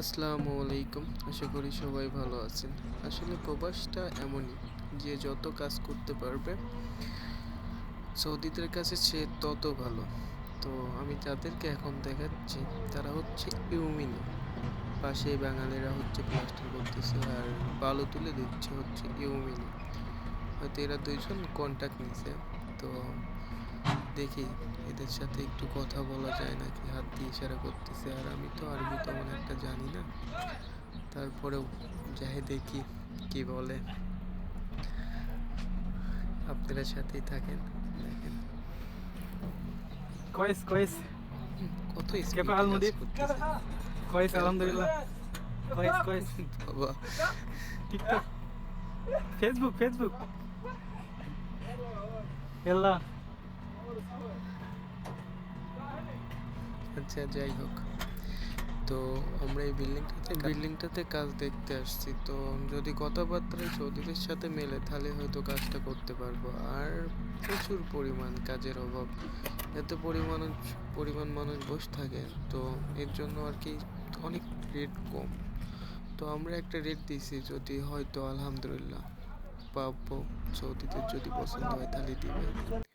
আসসালামু আলাইকুম। আশা করি সবাই ভালো আছেন। আসলে প্রবাসটা এমনই যে যত কাজ করতে পারবে, সৌদিদের কাছে সে তত ভালো। তো আমি যাদেরকে এখন দেখাচ্ছি, তারা হচ্ছে ইউমিনি। পাশে বাঙালিরা হচ্ছে প্লাস্টার করতেছে আর বালু তুলে দিচ্ছে হচ্ছে ইউমিনি। হয়তো এরা দুইজন কন্ট্যাক্ট নিছে, তো দেখি এদের সাথে একটু কথা বলা যায় নাকি হাত দিয়ে ইশারা করতেছে আর আমি তো আরবি তেমন একটা জানি না তারপরেও যাই দেখি কি বলে আপনারা সাথেই থাকেন দেখেন كويس كويس কত كيف স্পিডে حال কাজ المدير؟ করতেছে। كويس الحمد لله كويس كويس বাবা تيك توك فيسبوك فيسبوك يلا আচ্ছা যাই হোক। তো আমরা এই বিল্ডিংটাতে বিল্ডিংটাতে কাজ দেখতে আসছি। তো যদি কথাবার্তায় সৌদিদের সাথে মেলে, তাহলে হয়তো কাজটা করতে পারব। আর প্রচুর পরিমাণ কাজের অভাব। এত পরিমাণ পরিমাণ মানুষ বসে থাকে। তো এর জন্য আর কি অনেক রেট কম। তো আমরা একটা রেট দিছি যদি হয়তো আলহামদুলিল্লাহ পাবো। সৌদিদের যদি পছন্দ হয়, তাহলে দিবে।